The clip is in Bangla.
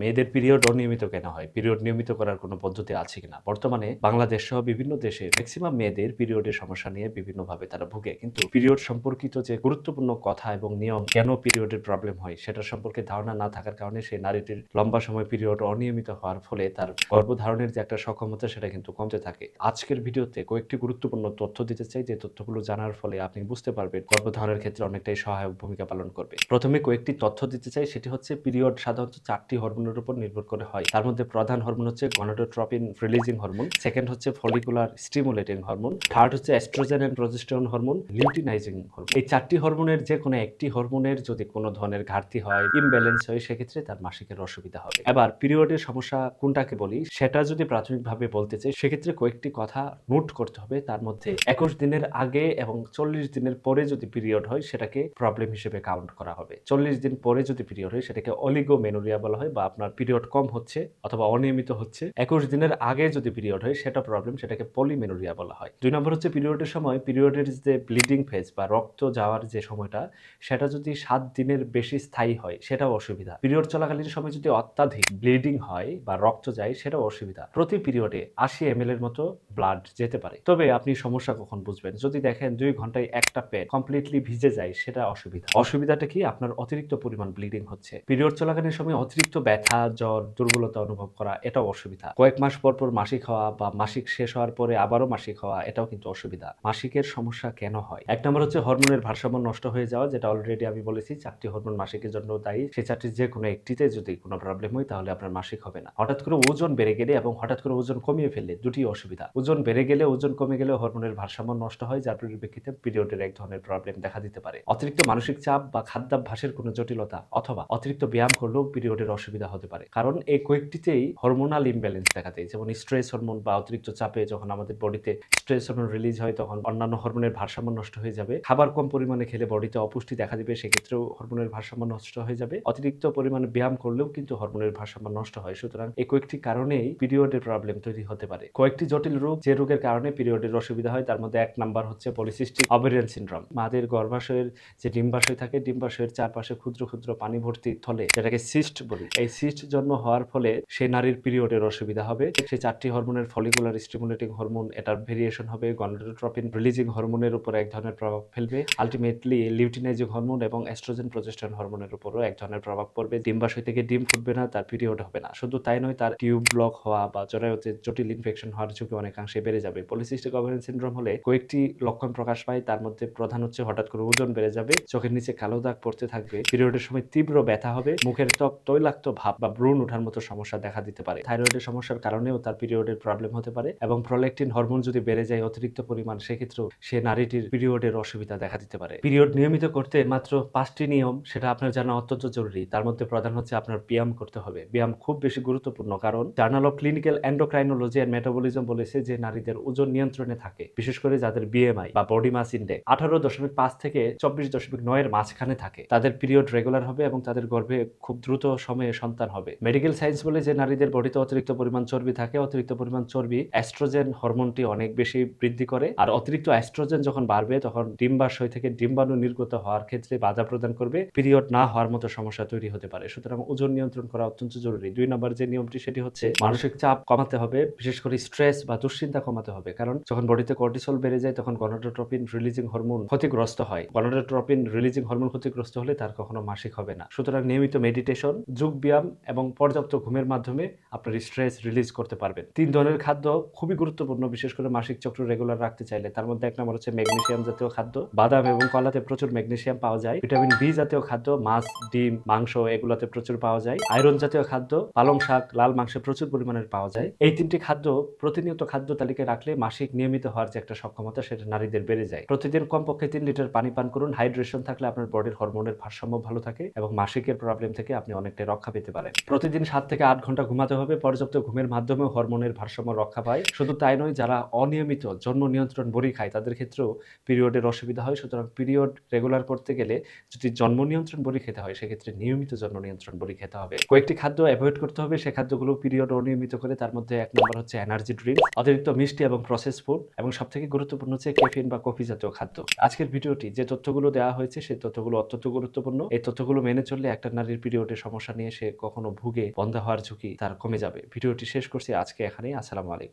মেয়েদের পিরিয়ড অনিয়মিত কেন হয়? পিরিয়ড নিয়মিত করার কোনো পদ্ধতি আছে কিনা? বর্তমানে বাংলাদেশ সহ বিভিন্ন দেশে ম্যাক্সিমাম মেয়েদের পিরিয়ডের সমস্যা নিয়ে বিভিন্নভাবে তারা ভুগে। কিন্তু পিরিয়ড সম্পর্কিত যে গুরুত্বপূর্ণ কথা এবং নিয়ম কেন পিরিয়ডের প্রবলেম হয়, সেটা সম্পর্কে ধারণা না থাকার কারণে সেই নারীটির লম্বা সময় পিরিয়ড অনিয়মিত হওয়ার ফলে তার গর্ভধারণের যে একটা সক্ষমতা, সেটা কিন্তু কমতে থাকে। আজকের ভিডিওতে কয়েকটি গুরুত্বপূর্ণ তথ্য দিতে চাই। যে তথ্যগুলো জানার ফলে আপনি বুঝতে পারবেন গর্ভধারণের ক্ষেত্রে অনেকটাই সহায়ক ভূমিকা পালন করবে। প্রথমে কয়েকটি তথ্য দিতে চাই। সেটি হচ্ছে পিরিয়ড সাধারণত চারটি হরমোনের উপর নির্ভর করে হয়। তার মধ্যে প্রধান হরমোন হচ্ছে গনাডোট্রপিন রিলিজিং হরমোন সেকেন্ড হচ্ছে ফলিকুলার স্টিমুলেটিং হরমোন থার্ড হচ্ছে oestrogen and progesterone hormone luteinizing hormone এই চারটি হরমোনের যে কোনো একটি হরমোনের যদি কোনো ধরনের ঘাটতি হয় ইমব্যালেন্স হয়, সেক্ষেত্রে তার মাসিকের অসুবিধা হবে। এবার পিরিয়ডের সমস্যা কোনটাকে বলি, সেটা যদি প্রাথমিকভাবে বলতে চাই, সেক্ষেত্রে কয়েকটি কথা নোট করতে হবে। তার মধ্যে একুশ দিনের আগে এবং চল্লিশ দিনের পরে যদি পিরিয়ড হয়, সেটাকে প্রবলেম হিসেবে কাউন্ট করা হবে। চল্লিশ দিন পরে যদি পিরিয়ড হয়, সেটাকে অলিগোমেনোরিয়া বলা হয় বা আপনার পিরিয়ড কম হচ্ছে অথবা অনিয়মিত হচ্ছে, একুশ দিনের আগে যদি পিরিয়ড হয়, সেটা প্রবলেম সেটাকে পলিমেনোরিয়া বলা হয়। দুই নম্বর হচ্ছে পিরিয়ডের সময় পিরিয়ডের যে ব্লিডিং ফেজ বা রক্ত যাওয়ার যে সময়টা, সেটা যদি সাত দিনের বেশি স্থায়ী হয়, সেটাও অসুবিধা। পিরিয়ড চলাকালীন সময় যদি অত্যাধিক ব্লিডিং হয় বা রক্ত যায়, সেটাও অসুবিধা। প্রতি পিরিয়ডে আশি এম এর মতো ব্লাড যেতে পারে। তবে আপনি সমস্যা কখন বুঝবেন? যদি দেখেন দুই ঘন্টায় একটা পেট কমপ্লিটলি ভিজে যায়, সেটা অসুবিধা। অসুবিধাটা কি? আপনার অতিরিক্ত পরিমাণ ব্লিডিং হচ্ছে। পিরিয়ড চলাকালীন সময় অতিরিক্ত ব্যথা জ্বর, দুর্বলতা অনুভব করা, এটাও অসুবিধা। কয়েক মাস পর পর মাসিক হওয়া বা মাসিক শেষ হওয়ার পরে আবারও মাসিক হওয়া, এটাও কিন্তু অসুবিধা। মাসিকের সমস্যা কেন হয়? এক নম্বর হচ্ছে হরমোনের ভারসাম্য নষ্ট হয়ে যাওয়া, যেটা অলরেডি আমি বলেছি, চারটি হরমোন মাসিকের জন্য দায়ী। সেই চারটির যে কোনো একটিতে যদি কোনো প্রবলেম হয়, তাহলে আপনার মাসিক হবে না। হঠাৎ করে ওজন বেড়ে গেলে এবং হঠাৎ করে ওজন কমিয়ে ফেললে দুটি অসুবিধা। ওজন বেড়ে গেলে, ওজন কমে গেলে হরমোনের ভারসাম্য নষ্ট হয়, যার পরিপ্রেক্ষিতে পিরিয়ডের এক ধরনের প্রবলেম দেখা দিতে পারে। অতিরিক্ত মানসিক চাপ বা খাদ্যাভ্যাসের কোনো জটিলতা অথবা অতিরিক্ত ব্যায়াম করলেও পিরিয়ডের অসুবিধা হতে পারে। কারণ এই কয়েকটিতেই হরমোনাল ইমব্যালেন্স দেখা দেয়। যেমন স্ট্রেস হরমোন বা অতিরিক্ত চাপে যখন আমাদের বডিতে স্ট্রেস হরমোন রিলিজ হয়, তখন অন্যান্য হরমোনের ভারসাম্য নষ্ট হয়ে যাবে। খাবার কম পরিমাণে খেলে বডিতে অপুষ্টি দেখা দিবে, সেক্ষেত্রেও হরমোনের ভারসাম্য নষ্ট হয়ে যাবে। অতিরিক্ত পরিমাণে ব্যায়াম করলেও কিন্তু হরমোনের ভারসাম্য নষ্ট হয়। সুতরাং এই কয়েকটি কারণেই পিরিয়ডের প্রবলেম তৈরি হতে পারে। কয়েকটি জটিল রোগ, যে রোগের কারণে পিরিয়ডের অসুবিধা হয়, তার মধ্যে এক নাম্বার হচ্ছে পলিসিস্টিক অবেরিয়ান সিনড্রোম মাদের গর্ভাশয়ের যে ডিম্বাশয় থাকে, ডিম্বাশয়ের চারপাশে ক্ষুদ্র ক্ষুদ্র পানি ভর্তি থলে, যেটাকে সিস্ট বলি। এই সিস্ট জন্ম হওয়ার ফলে সেই নারীর পিরিয়ডের অসুবিধা হবে। সেই চারটি হরমোনের ফলিকুলার স্টিমুলেটিং হরমোন এটার ভেরিয়েশন হবে গনডোট্রপিন রিলিজিং হরমোনের উপর এক ধরনের প্রভাব ফেলবে। আলটিমেটলি লিউটিনাইজিং হরমোন এবং অ্যাস্ট্রোজেন প্রজেস্টন হরমোনের উপরও এক ধরনের প্রভাব পড়বে। ডিম্বাশয় থেকে ডিম ফুটবে না, তার পিরিয়ড হবে না। শুধু তাই নয়, তার টিউব ব্লক হওয়া বা জরায়ুতে জটিল ইনফেকশন হওয়ার ঝুঁকি অনেকাংশে বেড়ে যাবে। পলিসিস্টিক ওভারিয়ান সিনড্রোম হলে কয়েকটি লক্ষণ প্রকাশ পায়। তার মধ্যে প্রধান হচ্ছে হঠাৎ করে ওজন বেড়ে যাবে, চোখের নিচে কালো দাগ পড়তে থাকবে পিরিয়ডের সময় তীব্র ব্যথা হবে, মুখের ত্বক তৈলাক্ত ভাব বা ব্রণ ওঠার মতো সমস্যা দেখা দিতে পারে। থাইরয়েডের সমস্যার কারণেও তার পিরিয়ডের প্রবলেম হতে পারে এবং প্রোলেকটিন হরমোন যদি বেড়ে যায় অতিরিক্ত পরিমাণ, সেক্ষেত্রেও সে নারীটির পিরিয়ডের অসুবিধা দেখা দিতে পারে। পিরিয়ড নিয়মিত করতে মাত্র পাঁচটি নিয়ম, সেটা আপনার জানা অত্যন্ত জরুরি। তার মধ্যে প্রধান হচ্ছে আপনার ব্যায়াম করতে হবে। ব্যায়াম খুব বেশি গুরুত্বপূর্ণ কারণ journal of clinical endocrinology and metabolism বলেছে যে নারীদের ওজন নিয়ন্ত্রণে থাকে, বিশেষ করে যাদের বিএমআই বা বডি মাস ইন্ডেক্স। আঠারো দশমিক পাঁচ থেকে চব্বিশ দশমিক নয়ের মাঝখানে থাকে। তাদের পিরিয়ড রেগুলার হবে এবং তাদের গর্ভে খুব দ্রুত সময়ে সন্তান হবে। মেডিকেল সায়েন্স বলে যে নারীদের বডিতে অতিরিক্ত পরিমাণ চর্বি থাকে, অতিরিক্ত পরিমাণ চর্বি অ্যাস্ট্রোজেন হরমোনটি অনেক বেশি বৃদ্ধি করে। আর অতিরিক্ত অ্যাস্ট্রোজেন যখন বাড়বে, তখন ডিম্বাশয় থেকে ডিম্বাণু নির্গত হওয়ার ক্ষেত্রে বাধা প্রদান করবে। পিরিয়ড না হওয়ার মতো সমস্যা তৈরি হতে পারে। সুতরাং ওজন নিয়ন্ত্রণ করা অত্যন্ত জরুরি। দুই নম্বর যে নিয়মটি, সেটি হচ্ছে মানসিক চাপ কমাতে হবে, বিশেষ করে স্ট্রেস বা দুশ্চিন্তা কমাতে হবে। কারণ যখন বডিতে কর্টিসল বেড়ে যায়, তখন গণডোট্রপিন রিলিজিং হরমোন ক্ষতিগ্রস্ত হয়। গণডোট্রপিন রিলিজিং হরমোন ক্ষতিগ্রস্ত হলে তার কখনো মাসিক হবে না। সুতরাং নিয়মিত মেডিটেশন যোগ ব্যায়াম এবং পর্যাপ্ত ঘুমের মাধ্যমে আপনার স্ট্রেস রিলিজ করতে পারবেন। তিন ধরনের খাদ্য খুবই গুরুত্বপূর্ণ, বিশেষ করে মাসিক চক্র রেগুলার রাখতে চাইলে। তার মধ্যে এক নম্বর হচ্ছে ম্যাগনেসিয়াম জাতীয় খাদ্য। বাদাম এবং কলাতে প্রচুর ম্যাগনেশিয়াম পাওয়া যায়। ভিটামিন বি জাতীয় খাদ্য, মাছ, ডিম, মাংস এগুলোতে প্রচুর পাওয়া যায়। আয়রন জাতীয় খাদ্য, পালং শাক, লাল মাংসে প্রচুর পরিমাণের পাওয়া যায়। এই তিনটি খাদ্য প্রতিনিয়ত খাদ্য তালিকায় রাখলে মাসিক নিয়মিত হওয়ার যে একটা সক্ষমতা, সেটা নারীদের বেড়ে যায়। প্রতিদিন কমপক্ষে তিন লিটার পানি পান করুন। হাইড্রেশন থাকলে আপনার বডির হরমোনের ভারসাম্য ভালো থাকে এবং মাসিকের প্রবলেম থেকে আপনি অনেকটাই রক্ষা পেতে পারেন প্রতিদিন সাত থেকে আট ঘণ্টা ঘুমাতে হবে। পর্যাপ্ত ঘুমের মাধ্যমেও হরমোনের ভারসাম্য রক্ষা পায়। শুধু তাই নয়, যারা অনিয়মিত জন্ম নিয়ন্ত্রণ বড়ি খায়, তাদের ক্ষেত্রেও পিরিয়ডের অসুবিধা হয়। সুতরাং পিরিয়ড রেগুলার করতে গেলে যদি জন্ম নিয়ন্ত্রণ বড়ি খেতে হয়, সেক্ষেত্রে নিয়মিত জন্ম নিয়ন্ত্রণ বড়ি খেতে হবে। কয়েকটি খাদ্য অ্যাভয়েড করতে হবে। সে খাদ্যগুলো পিরিয়ড অনিয়মিত করে, তার মধ্যে এক নম্বর হচ্ছে এনার্জি ড্রিঙ্ক অতিরিক্ত মিষ্টি এবং প্রসেস ফুড এবং সব থেকে গুরুত্বপূর্ণ হচ্ছে ক্যাফিন বা কফি জাতীয় খাদ্য। আজকের ভিডিওটি যে তথ্যগুলো দেওয়া হয়েছে, সেই তথ্যগুলো অত্যন্ত গুরুত্বপূর্ণ। এই তথ্যগুলো মেনে চললে একটা নারীর পিরিয়ডের সমস্যা নিয়ে সে কখনো ভুগে বন্ধ হওয়ার ঝুঁকি তার কমে যাবে। ভিডিওটি শেষ করছি, আজকে এখানেই। আসসালামু আলাইকুম।